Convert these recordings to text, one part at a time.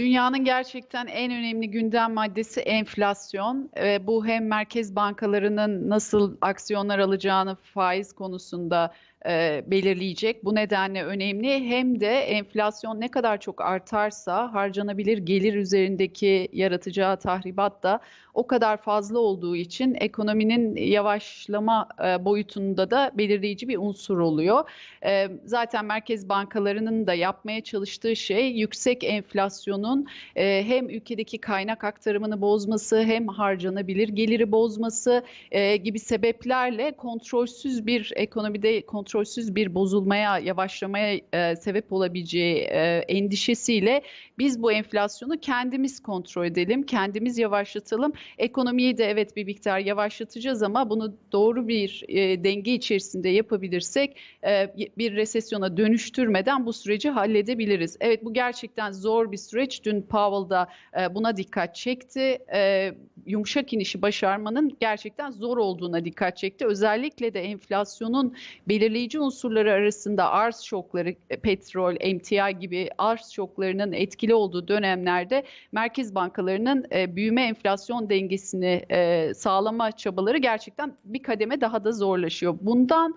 dünyanın gerçekten en önemli gündem maddesi enflasyon. E, bu hem merkez bankalarının nasıl aksiyonlar alacağını faiz konusunda e, belirleyecek. Bu nedenle önemli. Hem de enflasyon ne kadar çok artarsa harcanabilir gelir üzerindeki yaratacağı tahribat da o kadar fazla olduğu için ekonominin yavaşlama e, boyutunda da belirleyici bir unsur oluyor. E, zaten merkez bankalarının da yapmaya çalıştığı şey yüksek enflasyonun e, hem ülkedeki kaynak aktarımını bozması hem harcanabilir geliri bozması e, gibi sebeplerle kontrolsüz bir ekonomide kontrolsüz bir bozulmaya, yavaşlamaya e, sebep olabileceği e, endişesiyle biz bu enflasyonu kendimiz kontrol edelim, kendimiz yavaşlatalım. Ekonomiyi de evet bir miktar yavaşlatacağız ama bunu doğru bir e, denge içerisinde yapabilirsek e, bir resesyona dönüştürmeden bu süreci halledebiliriz. Evet bu gerçekten zor bir süreç. Dün Powell da e, buna dikkat çekti. E, yumuşak inişi başarmanın gerçekten zor olduğuna dikkat çekti. Özellikle de enflasyonun belirleyici unsurları arasında arz şokları, e, petrol, emtia gibi arz şoklarının etkili olduğu dönemlerde merkez bankalarının e, büyüme enflasyon dengesini e, sağlama çabaları gerçekten bir kademe daha da zorlaşıyor. Bundan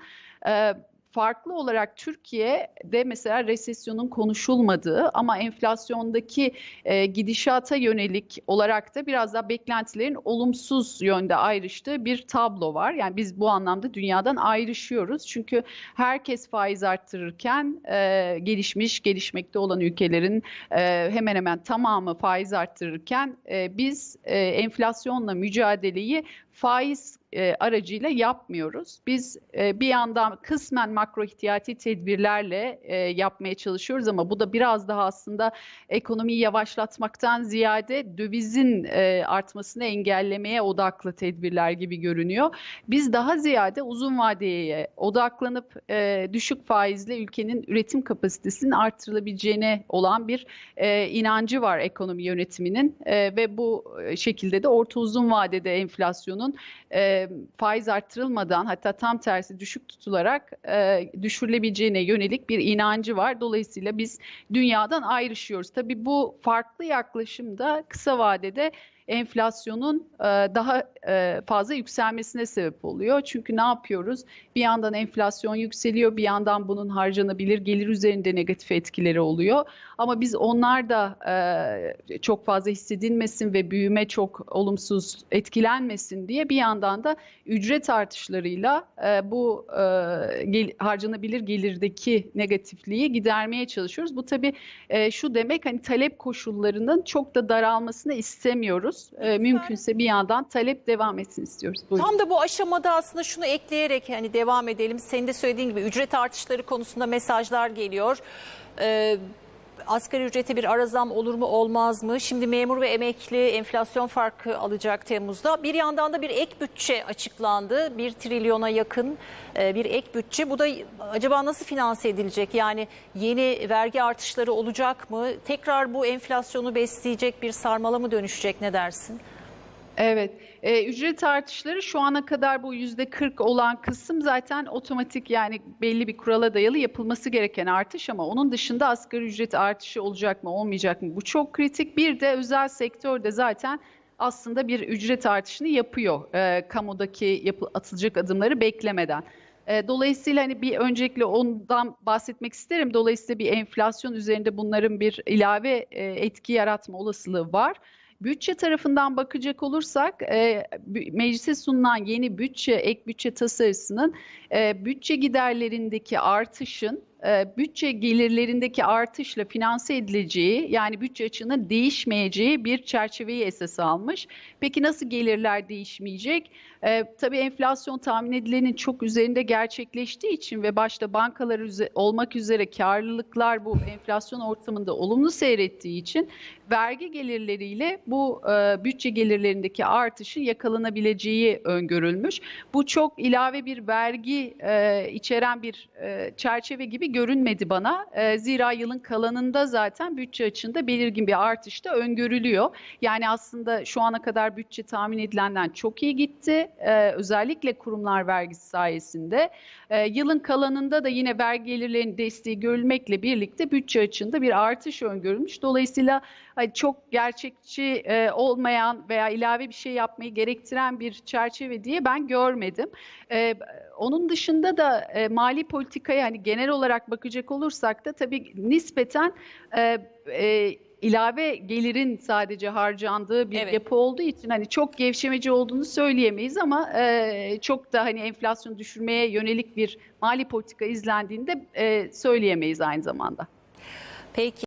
farklı olarak Türkiye'de mesela resesyonun konuşulmadığı ama enflasyondaki e, gidişata yönelik olarak da biraz daha beklentilerin olumsuz yönde ayrıştığı bir tablo var. Yani biz bu anlamda dünyadan ayrışıyoruz. Çünkü herkes faiz arttırırken e, gelişmiş, gelişmekte olan ülkelerin e, hemen hemen tamamı faiz arttırırken e, biz e, enflasyonla mücadeleyi faiz e, aracıyla yapmıyoruz. Biz e, bir yandan kısmen makro ihtiyati tedbirlerle e, yapmaya çalışıyoruz ama bu da biraz daha aslında ekonomiyi yavaşlatmaktan ziyade dövizin e, artmasını engellemeye odaklı tedbirler gibi görünüyor. Biz daha ziyade uzun vadeye odaklanıp e, düşük faizle ülkenin üretim kapasitesinin artırılabileceğine olan bir e, inancı var ekonomi yönetiminin e, ve bu şekilde de orta uzun vadede enflasyonun e, faiz arttırılmadan hatta tam tersi düşük tutularak e, düşürülebileceğine yönelik bir inancı var. Dolayısıyla biz dünyadan ayrışıyoruz. Tabii bu farklı yaklaşımda kısa vadede enflasyonun e, daha e, fazla yükselmesine sebep oluyor. Çünkü ne yapıyoruz? Bir yandan enflasyon yükseliyor, bir yandan bunun harcanabilir gelir üzerinde negatif etkileri oluyor. Ama biz onlar da e, çok fazla hissedilmesin ve büyüme çok olumsuz etkilenmesin diye bir yandan da ücret artışlarıyla bu harcanabilir gelirdeki negatifliği gidermeye çalışıyoruz. Bu tabii şu demek hani talep koşullarının çok da daralmasını istemiyoruz istiyoruz. E, mümkünse bir yandan talep devam etsin istiyoruz. Buyurun. Tam da bu aşamada aslında şunu ekleyerek hani devam edelim. Senin de söylediğin gibi ücret artışları konusunda mesajlar geliyor. Ee, asgari ücrete bir ara zam olur mu olmaz mı? Şimdi memur ve emekli enflasyon farkı alacak Temmuz'da. Bir yandan da bir ek bütçe açıklandı. Bir trilyona yakın e, bir ek bütçe. Bu da acaba nasıl finanse edilecek? Yani yeni vergi artışları olacak mı? Tekrar bu enflasyonu besleyecek bir sarmala mı dönüşecek ne dersin? Evet, e, ücret artışları şu ana kadar bu yüzde 40 olan kısım zaten otomatik yani belli bir kurala dayalı yapılması gereken artış ama onun dışında asgari ücret artışı olacak mı olmayacak mı bu çok kritik. Bir de özel sektörde zaten aslında bir ücret artışını yapıyor e, kamudaki yapı, atılacak adımları beklemeden. E, dolayısıyla hani bir öncelikle ondan bahsetmek isterim. Dolayısıyla bir enflasyon üzerinde bunların bir ilave e, etki yaratma olasılığı var. Bütçe tarafından bakacak olursak e, meclise sunulan yeni bütçe, ek bütçe tasarısının e, bütçe giderlerindeki artışın bütçe gelirlerindeki artışla finanse edileceği yani bütçe açığının değişmeyeceği bir çerçeveyi esas almış. Peki nasıl gelirler değişmeyecek? E, tabii enflasyon tahmin edilenin çok üzerinde gerçekleştiği için ve başta bankalar üze olmak üzere karlılıklar bu enflasyon ortamında olumlu seyrettiği için vergi gelirleriyle bu e, bütçe gelirlerindeki artışın yakalanabileceği öngörülmüş. Bu çok ilave bir vergi e, içeren bir e, çerçeve gibi görünmedi bana. E, zira yılın kalanında zaten bütçe açığında belirgin bir artış da öngörülüyor. Yani aslında şu ana kadar bütçe tahmin edilenden çok iyi gitti. E, özellikle kurumlar vergisi sayesinde. E, yılın kalanında da yine vergi gelirlerinin desteği görülmekle birlikte bütçe açığında bir artış öngörülmüş. Dolayısıyla çok gerçekçi e, olmayan veya ilave bir şey yapmayı gerektiren bir çerçeve diye ben görmedim. Onun dışında da e, mali politikaya hani genel olarak bakacak olursak da tabii nispeten e, e, ilave gelirin sadece harcandığı bir Evet. yapı olduğu için hani çok gevşemeci olduğunu söyleyemeyiz ama e, çok da hani enflasyonu düşürmeye yönelik bir mali politika izlendiğinde e, söyleyemeyiz aynı zamanda. Peki.